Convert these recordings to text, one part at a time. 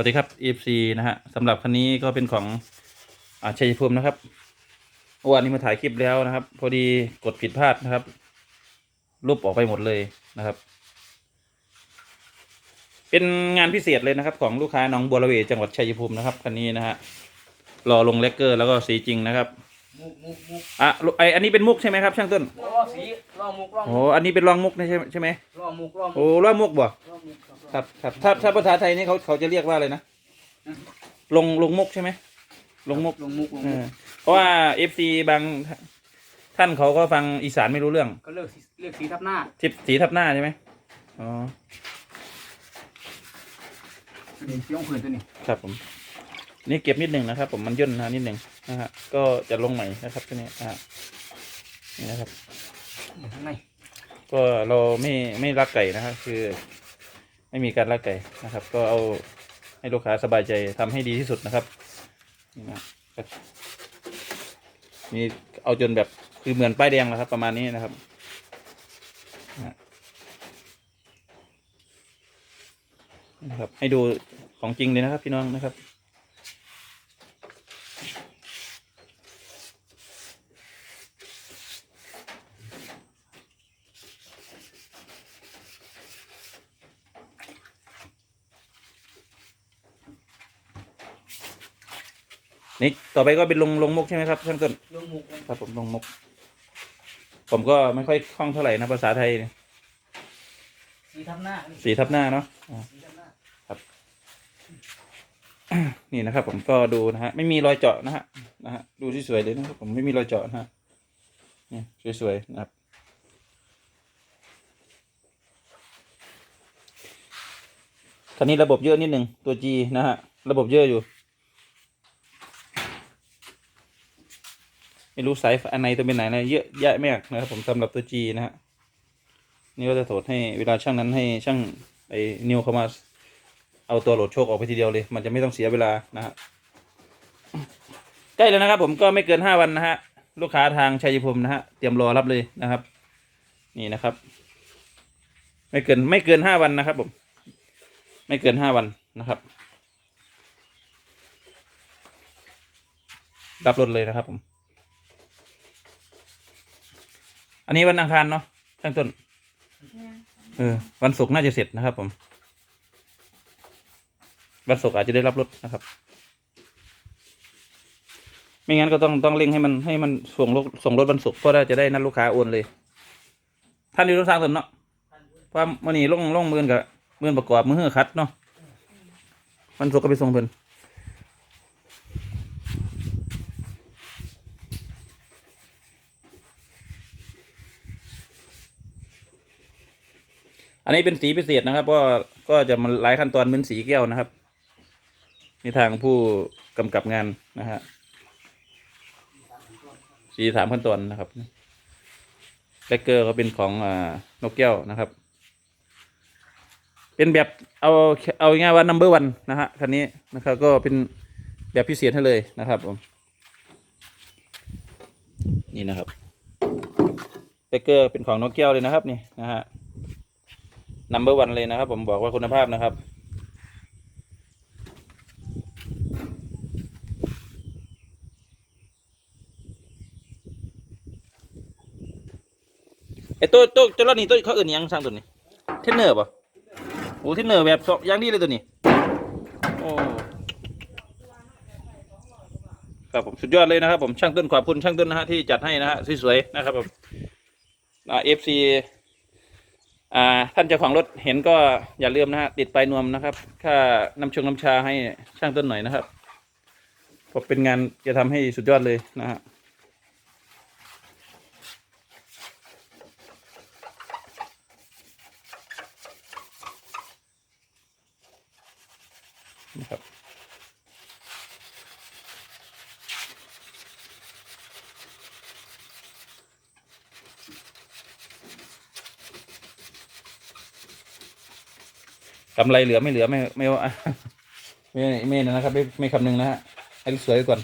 วัสดีครับ EFC นะฮะสำหรับคันนี้ก็เป็นของอาชัยภูมินะครับเมื่อวานนี้มาถ่ายคลิปแล้วนะครับ พอดีกดผิดพลาดนะครับลบออกไปหมดเลยนะครับ เป็นงานพิเศษเลยนะครับ ของลูกค้าหน้องบัวระเวจังหวัดชัยภูมินะครับคันนี้นะฮะรอลงเลกเกอร์แล้วก็สีจริงนะครับมุกมุกมุกอะไออันนี้เป็นมุกใช่ไหมครับช่างต้นล้อสีล้อมุกล้อโอ้มุกอันนี้เป็นรองมุกนะใช่ไหมใช่ไหมล้อมุกล้อมุกโอ้ล่ามุกบ่ล้อมุก ครับครับถ้าถ้าภาษาไทยนี่เขาเขาจะเรียกว่าอะไรนะลงลงมุกใช่ไหมลงมุกลงมุกลงเอมุอกเพราะว่าเอฟซีบางท่านเขาก็ฟังอีสานไม่รู้เรื่องก็เลือกสีเลือกสีทับหน้าทิปสีทับหน้าใช่ไหมอ๋อนี่สีของผืนตัวนี้ครับผม นี่เก็บนิดหนึ่งนะครับ ผมมันย่นนะนิดหนึ่งนะฮะก็จะลงใหม่นะครับตัวนี้อ่านี่นะครับ ข้างในก็เราไม่ไม่รักไก่นะครับคือ ไม่มีการลักไก่นะครับ ก็เอาให้ลูกค้าสบายใจทำให้ดีที่สุดนะครับนี่นะนี่เอาจนแบบคือเหมือนป้ายแดงนะครับ ประมาณนี้นะครับนะนะครับ ให้ดูของจริงเลยนะครับ พี่น้องนะครับ นี่ต่อไปก็เป็นลงลงมุกใช่ไหมครับช่างต้นลงมุกลงครับผมลงมุก ผมก็ไม่ค่อยคล่องเท่าไหร่นะภาษาไทยเนี่ยสีทับหน้าสีทับหน้าเนาะอ่าสีทับหน้านี่นะครับ ผมก็ดูนะฮะไม่มีรอยเจาะนะฮะนะฮะดูที่สวยเลยนะครับ ผมไม่มีรอยเจาะนะฮะนี่สวยๆนะครับคันนี้ระบบเยอะนิดหนึ่งตัว G นะฮะระบบเยอะอยู่ ไม่รู้สายอันไหนตัวเป็นไหนนะเยอะแยะมากนะครับผมสำหรับตัว G นะฮะนี่ก็จะโถดให้เวลาช่างนั้นให้ช่างไอ้นิวเข้ามาเอาตัวโหลดโชคออกไปทีเดียวเลย มันจะไม่ต้องเสียเวลานะฮะใกล้แล้วนะครับ ผมก็ไม่เกินห้าวันนะฮะลูกค้าทางชัยภูมินะฮะเตรียมรอรับเลยนะครับ นี่นะครับ ไม่เกินไม่เกินห้าวันนะครับผมไม่เกินห้าวันนะครับรับรถเลยนะครับผม อันนี้วันอังคารเนาะช่างต้น เออ วันศุกร์น่าจะเสร็จนะครับ ผม วันศุกร์อาจจะได้รับรถนะครับ ไม่งั้นก็ต้องต้องเร่งให้มันให้มันส่งรถส่งรถวันศุกร์เพื่อจะได้นัดลูกค้าโอนเลย ท่านอยู่ตรงทางถนเนาะเพราะมื่อนี้ลงล่องมือกับมือประกอบมือหื้อคัดเนาะวันศุกร์ก็ไปส่งเพิ่น อันนี้เป็นสีพิเศษนะครับ ก็ก็จะมาหลายขั้นตอนเหมือนสีแก้วนะครับนี่ทางผู้กำกับงานนะฮะสีสามขั้นตอนนะครับแบเกอร์ก็เป็นของอ่านกแก้วนะครับ เป็นแบบเอาเอาง่ายว่า number one นะฮะคันนี้นะครับ ก็เป็นแบบพิเศษให้เลยนะครับผมนี่นะครับแบเกอร์เป็นของนกแก้วเลยนะครับนี่นะฮะ number one เลยนะครับ ผมบอกว่าคุณภาพนะครับ ไอ้ตัวตัวตัวรถนี่ตัวเขาเอื่นหยังสร้างตัวนี้ เทนเนอร์ป่ะโอ้เทนเนอร์แบบสองอย่างดีเลยตัวนี้โอ้ครับผมสุดยอดเลยนะครับ ผมช่างต้นขอบคุณช่างต้นนะฮะที่จัดให้นะฮะสวยๆนะครับผมเอฟซีอ่า ท่านเจ้าของรถเห็นก็อย่าลืมนะฮะติดไปนวมนะครับ ค่าน้ำชงน้ำชาให้ช่างต้นหน่อยนะครับผมเป็นงานจะทำให้สุดยอดเลยนะฮะนะครับ กำไรเหลือไม่เหลือไม่ไม่ว่าไม่ไม่นะครับ ไม่ไม่คำนึงนะฮะให้สวยไว้ก่อน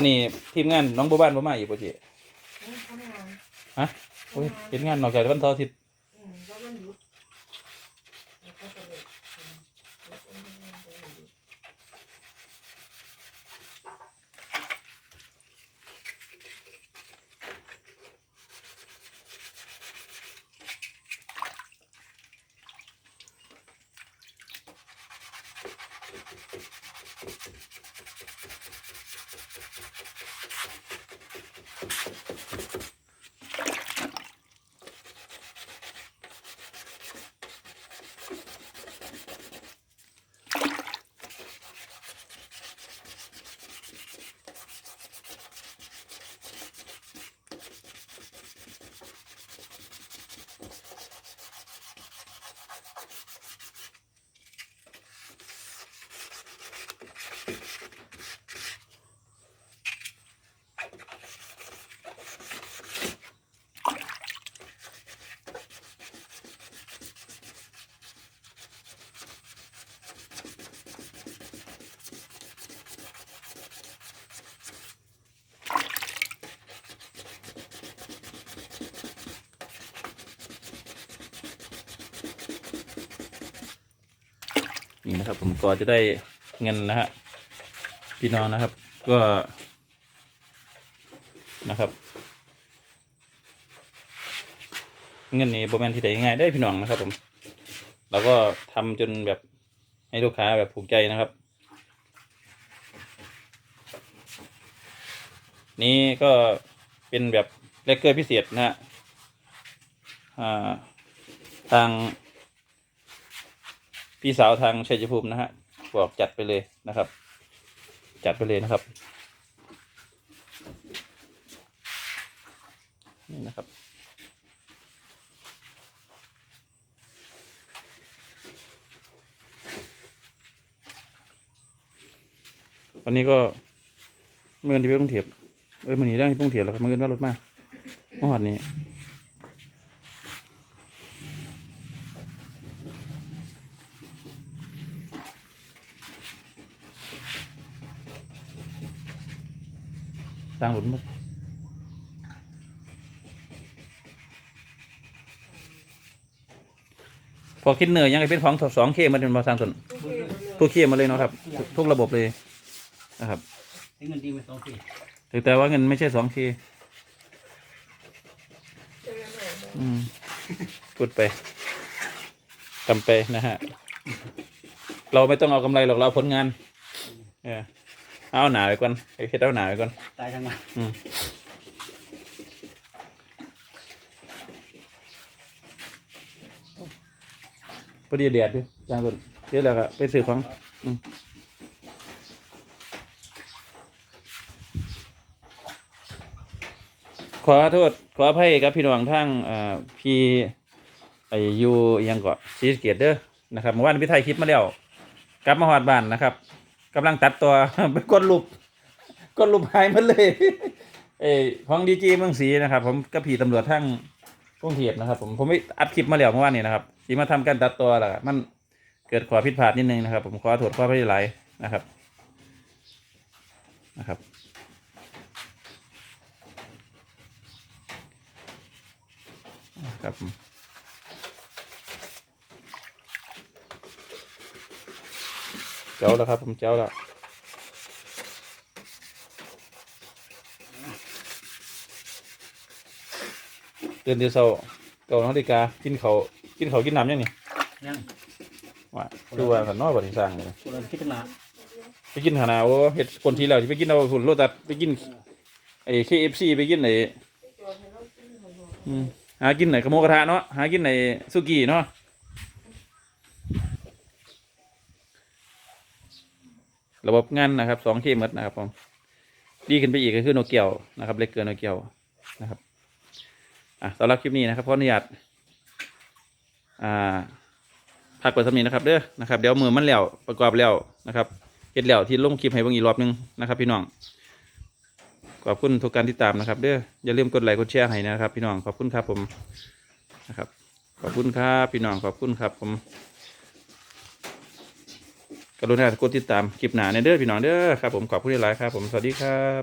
วันนี้ทีมงานน้องบัวบ้านบ่มาอีกป่ะเจ๊อืมทำงานฮะโอ้ยเห็นงานนอกจากวันเสาร์อาทิตย์ อืมแล้วมันหยุดแล้วก็จะเลยอืมแล้วก็ไม่ได้ไปหยุด นะครับ ผมก็จะได้เงินนะฮะพี่น้องนะครับ ก็นะครับเงินนี้โบแมนที่ไหนง่ายได้พี่น้องนะครับ ผมเราก็ทำจนแบบให้ลูกค้าแบบผูกใจนะครับ นี่ก็เป็นแบบเลกเกอร์พิเศษนะฮะทาง พี่สาวทางชัยภูมินะฮะบอกจัดไปเลยนะครับ จัดไปเลยนะครับนี่นะครับ วันนี้ก็เมื่อวันที่ไปกรุงเทพเอ้ยมันนีได้ที่กรุงเทพแล้วครับเมื่อนว่ารถมาเมื่อวานนี้ สร้างหลุนหมดพอคิดเหนื่อยยังไงเป็นของสองเคมันเป็นมาสร้างส่วนทุกที่หมดเลยทุกเคมาเลยเนาะครับ ทุกทุกระบบเลยนะครับให้เงินดีไปสองปีแต่แต่ว่าเงินไม่ใช่สองเคเจอกันหน่อยนะอืมพูดไปทำไปนะฮะ เราไม่ต้องเอากำไรหรอกเราเอาผลงาน เออ เอาหนาไว้ก่อนไอ้เพชรเอาหนาไว้ก่อนตายทั้งวันอืมพอดีแดดดิจางตุนเดี๋ยวแล้วก็ไปซื้อของอืมขอโทษ ขออภัยครับพี่น้องทั้งอ่าพี่ไออยูอิหยังเกาะซีสะเกตเด้อนะครับเมื่อวานพี่ไทยคลิปมาแล้วกลับมาหอดบ้านนะครับ กำลังตัดตัว ไปกดรูปกดรูปหายมันเลย เอ้ของดีจีเมืองศรีนะครับ ผมกับพี่ตำรวจทั้งกรุงเทพนะครับ ผมผมไม่อัดคลิปมาแล้วเมื่อวานนี้นะครับที่มาทำการตัดตัวแหละมันเกิดขอผิดพลาดนิดนึงนะครับ ผมขอโทษขออภัยหลายนะครับนะครับ ครับผม เจ้าแล้วครับ ผมเจ้าแล้วเตือนเดียวเศร้าเก่านาฬิกากินเขาวกินเขาวกินน้ำยังนี่ยังว่าดูว่าสันนอกบริสร้างเลยคนเราคิดตั้งนานไปกินหานาโอ้เห็ดคนทีแล้วที่ไปกินเอาหุ่นโลตัดไปกินไอ้เคเอฟซีไปกินไอ้ไปจอดให้เรากินหน่อยอืมหากินไหนกระโมกระทะเนาะหากินไหนสุกี้เนาะ ระบบงานนะครับสองเคมดนะครับผมดีขึ้นไปอีกก็คือโนเกียวนะครับ เล็กเกินโนเกียวนะครับอะสำหรับคลิปนี้นะครับขออนุญาตอ่าพักไปสักนิดนะครับเด้อนะครับเดี๋ยวมือมันแล้วประกอบแล้วนะครับเฮ็ดแล้วที่ลงคลิปให้เบิ่งอีกรอบหนึงนะครับ พี่น้องขอบคุณทุกการติดตามนะครับเด้ออย่าลืมกดไลค์กดแชร์ให้นะครับ พี่น้องขอบคุณครับผมนะครับ ขอบคุณครับพี่น้องขอบคุณครับผม กรุณากดติดตามคลิปหนาในเด้อพี่น้องเด้อครับผมขอบคุณหลายครับผมสวัสดีครับ